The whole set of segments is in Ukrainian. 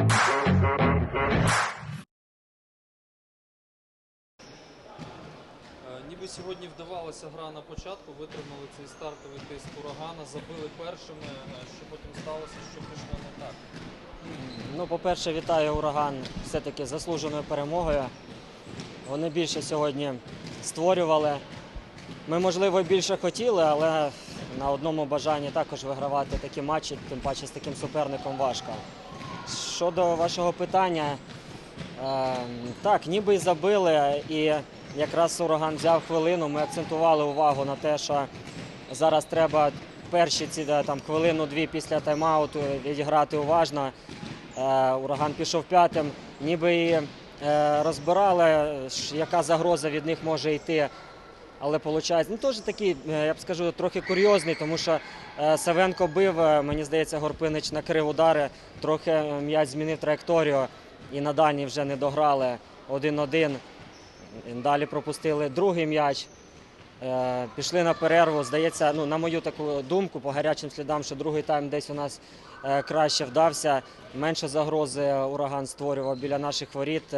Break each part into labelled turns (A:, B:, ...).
A: Е, ніби сьогодні вдавалася гра на початку, витримали цей стартовий тиск урагана, забили першими. Е, що потім сталося, що пішло не так?
B: Ну, По-перше, вітаю ураган все-таки заслуженою перемогою. Вони більше сьогодні створювали. Ми, можливо, більше хотіли, але на одному бажанні також вигравати такі матчі, тим паче з таким суперником важко. Щодо вашого питання, е, так, ніби й забили, і якраз ураган взяв хвилину. Ми акцентували увагу на те, що зараз треба перші ці там хвилину-дві після тайм-ауту відіграти уважно. Е, Ураган пішов п'ятим, ніби і е, розбирали, яка загроза від них може йти. Але виходить, ну теж такий, е, я б скажу, трохи курйозний, тому що е, Савенко бив, е, мені здається, Горпинич накрив удари, трохи м'яч змінив траєкторію і на дальній вже не дограли 1-1. Далі пропустили другий м'яч. Пішли на перерву. Здається, ну, на мою таку думку, по гарячим слідам, що другий тайм десь у нас краще вдався. Менше загрози ураган створював біля наших воріт.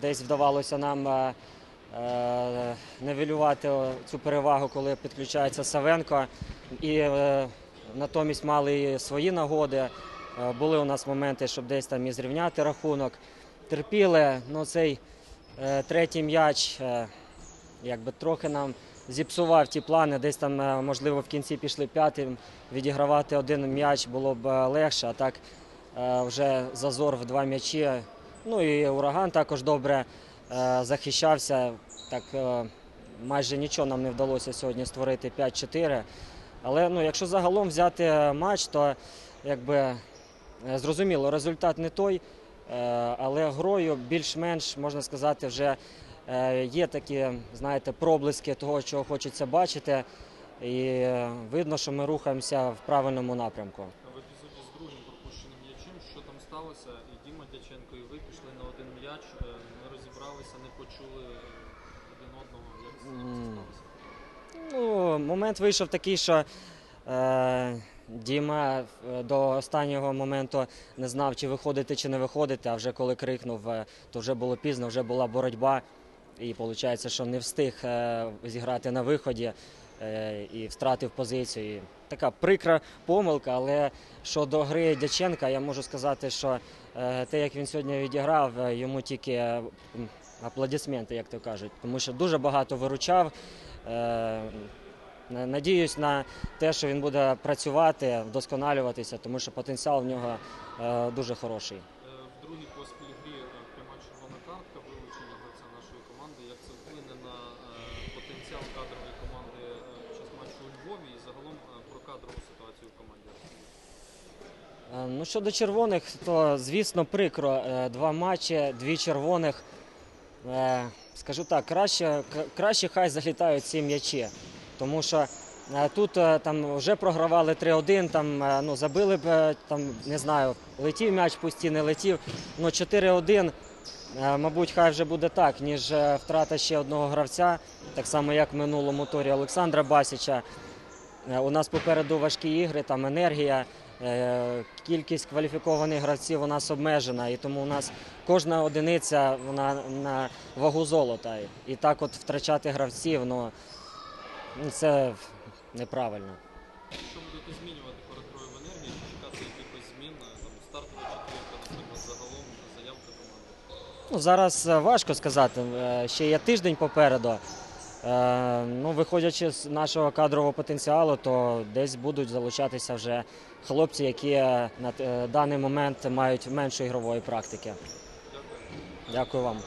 B: Десь вдавалося нам е, нивелювати цю перевагу, коли підключається Савенко. І е, натомість мали свої нагоди. Е, Були у нас моменти, щоб десь там і зрівняти рахунок. Терпіли, ну цей третій м'яч. якби трохи нам зіпсував ті плани. Десь там, можливо, в кінці пішли п'ятим. Відігравати один м'яч було б легше, а так вже зазор в два м'ячі. Ну і ураган також добре захищався. Так е, майже нічого нам не вдалося сьогодні створити 5-4. Але ну, якщо загалом взяти матч, то якби е, зрозуміло, результат не той. Е, Але грою більш-менш можна сказати, вже Е, Є такі, знаєте, проблиски того, чого хочеться бачити, і е, видно, що ми рухаємося в правильному напрямку.
A: В епізоді з другим пропущеним м'ячем, що там сталося? І Діма Дяченко, і ви пішли на один м'яч, е, не почули е, один одного. Як це як це сталося?
B: Ну, момент вийшов такий, що е, Діма е, до останнього моменту не знав, чи виходити, чи не виходити. А вже коли крикнув, е, то вже було пізно, вже була боротьба. І виходить, що не встиг е, зіграти на виході і втратив позицію. Така прикра помилка, але щодо гри Дяченка, я можу сказати, що е, те, як він сьогодні відіграв, е, йому тільки е, аплодисменти, як то кажуть, тому що дуже багато виручав. Е, Надіюсь на те, що він буде працювати, вдосконалюватися, тому що потенціал в нього е, дуже хороший.
A: Е, В другій поспіль грі е, пряма червона картка, вилучення гравця нашої команди. Як це вплине на е, потенціал кадрової команди е, під час матчу у Львові і загалом е, про кадрову ситуацію в команді?
B: Е, Ну, щодо червоних, то звісно прикро. Е, Два матчі, дві червоних. Е, Скажу так, краще, краще хай залітають ці м'ячі. Тому що тут там вже програвали 3-1, там ну, забили б, там, не знаю, летів м'яч пусті, не летів. Ну, 4-1, е, мабуть, хай вже буде так, ніж втрата ще одного гравця, так само як в минулому турі Олександра Басіча. Е, У нас попереду важкі ігри, там енергія, е, кількість кваліфікованих гравців у нас обмежена, і тому у нас кожна одиниця вона на вагу золота. І так от втрачати гравців, ну ну, це неправильно.
A: Що будете змінювати перед грою в енергії? Чекати якихось змін? е, Там стартова четвірка, наприклад, загалом заявка команди?
B: Ну, зараз важко сказати, ще є тиждень попереду. Е, Ну, виходячи з нашого кадрового потенціалу, то десь будуть залучатися вже хлопці, які на е, даний момент мають менше ігрової практики. Дякую вам.